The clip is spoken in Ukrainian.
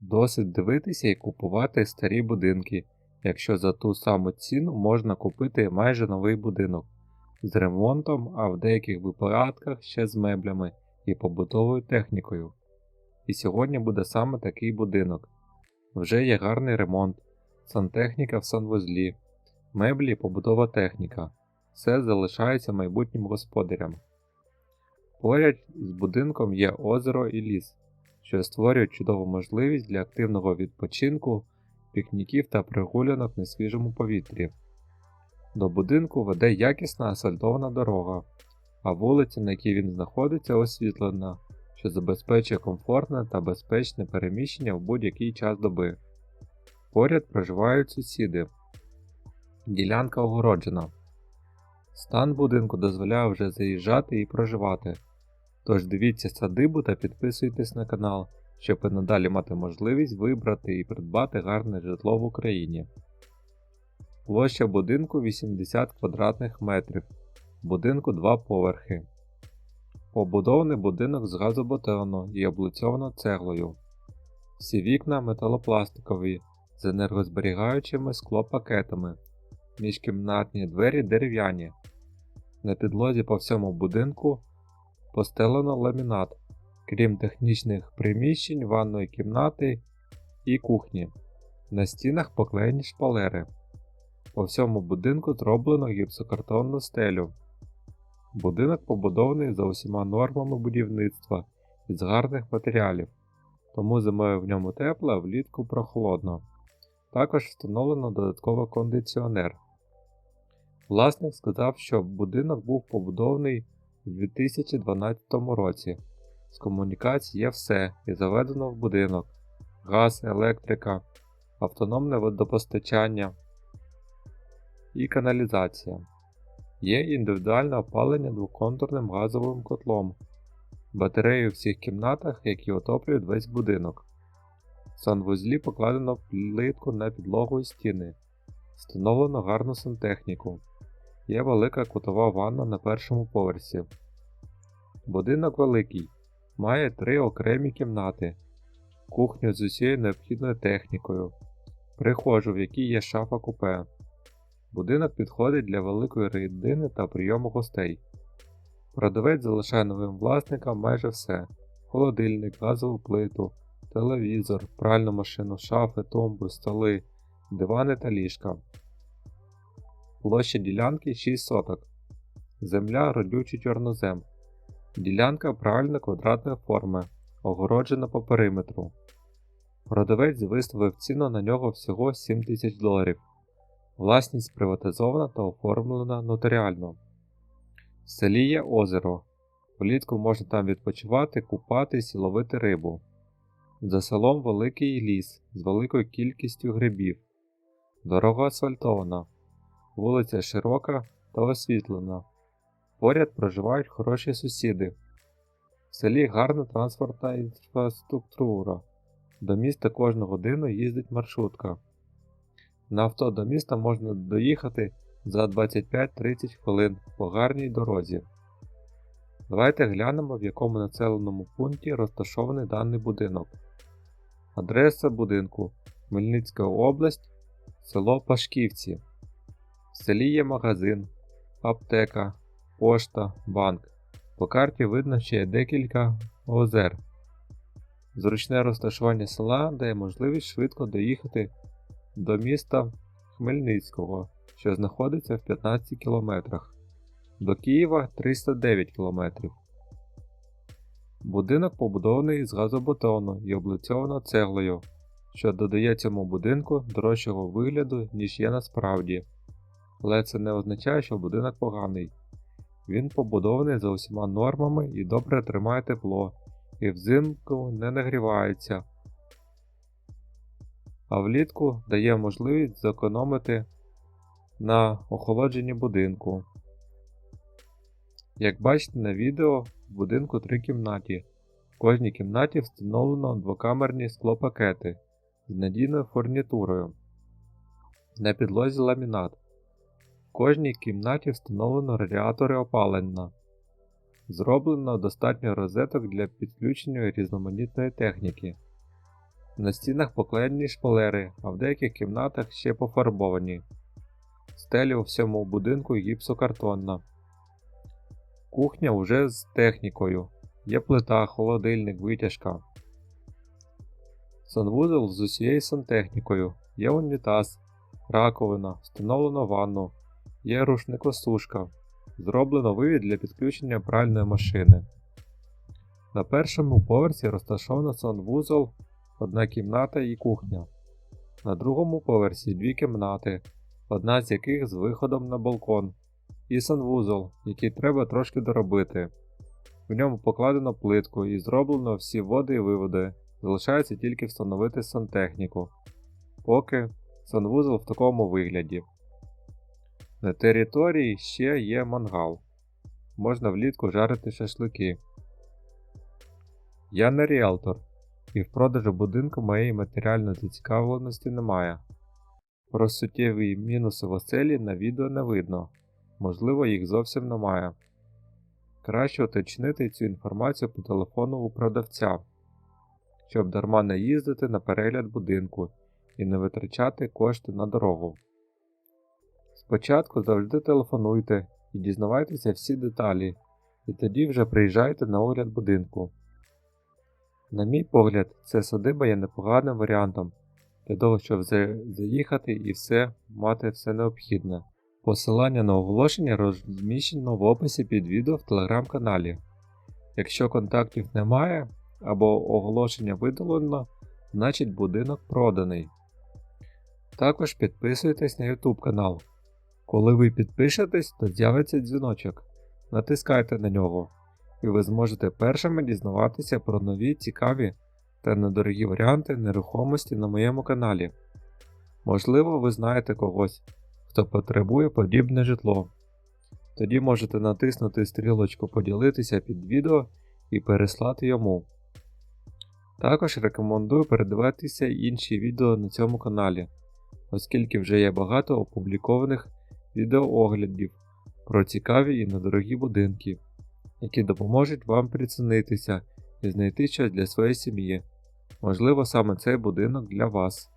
Досить дивитися і купувати старі будинки, якщо за ту саму ціну можна купити майже новий будинок з ремонтом, а в деяких випадках ще з меблями і побутовою технікою. І сьогодні буде саме такий будинок. Вже є гарний ремонт, сантехніка в санвузлі, меблі і побутова техніка. Все залишається майбутнім господарям. Поряд з будинком є озеро і ліс, що створюють чудову можливість для активного відпочинку, пікніків та прогулянок на свіжому повітрі. До будинку веде якісна асфальтована дорога, а вулиця, на якій він знаходиться, освітлена, що забезпечує комфортне та безпечне переміщення в будь-який час доби. Поряд проживають сусіди. Ділянка огороджена. Стан будинку дозволяє вже заїжджати і проживати. Тож дивіться садибу та підписуйтесь на канал, щоб і надалі мати можливість вибрати і придбати гарне житло в Україні. Площа будинку 80 квадратних метрів. Будинку 2 поверхи. Побудований будинок з газобетону і облицьовано цеглою. Всі вікна металопластикові з енергозберігаючими склопакетами. Міжкімнатні двері дерев'яні. На підлозі по всьому будинку постелено ламінат, крім технічних приміщень, ванної кімнати і кухні. На стінах поклеєні шпалери. По всьому будинку зроблено гіпсокартонну стелю. Будинок побудований за усіма нормами будівництва із гарних матеріалів, тому зимою в ньому тепло, а влітку прохолодно. Також встановлено додатковий кондиціонер. Власник сказав, що будинок був побудований у 2012 році. З комунікацій є все і заведено в будинок: газ, електрика, автономне водопостачання і каналізація. Є індивідуальне опалення двоконтурним газовим котлом, батареї у всіх кімнатах, які отоплюють весь будинок. В санвузлі покладено плитку на підлогу і стіни, встановлено гарну сантехніку. Є велика кутова ванна на першому поверсі. Будинок великий, має три окремі кімнати, кухню з усією необхідною технікою, прихожу, в якій є шафа купе. Будинок підходить для великої родини та прийому гостей. Продавець залишає новим власникам майже все: холодильник, газову плиту, телевізор, пральну машину, шафи, тумби, столи, дивани та ліжка. Площа ділянки 6 соток. Земля родючий чорнозем. Ділянка правильно квадратної форми, огороджена по периметру. Продавець виставив ціну на нього всього 7 тисяч доларів. Власність приватизована та оформлена нотаріально. В селі є озеро. Влітку можна там відпочивати, купатись і ловити рибу. За селом великий ліс з великою кількістю грибів. Дорога асфальтована, вулиця широка та освітлена. Поряд проживають хороші сусіди. В селі гарна транспортна інфраструктура. До міста кожну годину їздить маршрутка. На авто до міста можна доїхати за 25-30 хвилин по гарній дорозі. Давайте глянемо, в якому населеному пункті розташований даний будинок. Адреса будинку Хмельницька область, село Пашківці. В селі є магазин, аптека, пошта, банк. По карті видно, є декілька озер. Зручне розташування села дає можливість швидко доїхати до міста Хмельницького, що знаходиться в 15 кілометрах. До Києва 309 км. Будинок побудований з газобетону і облицьовано цеглою, що додає цьому будинку дорожчого вигляду, ніж є насправді. Але це не означає, що будинок поганий. Він побудований за усіма нормами і добре тримає тепло, і взимку не нагрівається, а влітку дає можливість зекономити на охолодженні будинку. Як бачите на відео, в будинку три кімнаті. В кожній кімнаті встановлено двокамерні склопакети з надійною фурнітурою. На підлозі ламінат. Кожній кімнаті встановлено радіатори опалення. Зроблено достатньо розеток для підключення різноманітної техніки. На стінах поклеєні шпалери, а в деяких кімнатах ще пофарбовані. Стеля у всьому будинку гіпсокартонна. Кухня уже з технікою. Є плита, холодильник, витяжка. Санвузол з усією сантехнікою. Є унітаз, раковина, встановлено ванну, є рушникосушка. Зроблено вивід для підключення пральної машини. На першому поверсі розташовано санвузол, одна кімната і кухня. На другому поверсі дві кімнати, одна з яких з виходом на балкон, і санвузол, який треба трошки доробити. В ньому покладено плитку і зроблено всі води і виводи, залишається тільки встановити сантехніку. Поки санвузол в такому вигляді. На території ще є мангал. Можна влітку жарити шашлики. Я не ріалтор, і в продажу будинку моєї матеріальної зацікавленості немає. Про суттєві мінуси в оселі на відео не видно, можливо, їх зовсім немає. Краще уточнити цю інформацію по телефону у продавця, щоб дарма не їздити на перегляд будинку і не витрачати кошти на дорогу. Спочатку завжди телефонуйте і дізнавайтеся всі деталі, і тоді вже приїжджайте на огляд будинку. На мій погляд, ця садиба є непоганим варіантом для того, щоб заїхати і все мати все необхідне. Посилання на оголошення розміщено в описі під відео в телеграм-каналі. Якщо контактів немає або оголошення видалено, значить будинок проданий. Також підписуйтесь на YouTube канал. Коли ви підпишетесь, то з'явиться дзвіночок. Натискайте на нього, і ви зможете першими дізнаватися про нові цікаві та недорогі варіанти нерухомості на моєму каналі. Можливо, ви знаєте когось, хто потребує подібне житло. Тоді можете натиснути стрілочку поділитися під відео і переслати йому. Також рекомендую передивитися інші відео на цьому каналі, оскільки вже є багато опублікованих відеооглядів про цікаві і недорогі будинки, які допоможуть вам прицінитися і знайти щось для своєї сім'ї. Можливо, саме цей будинок для вас.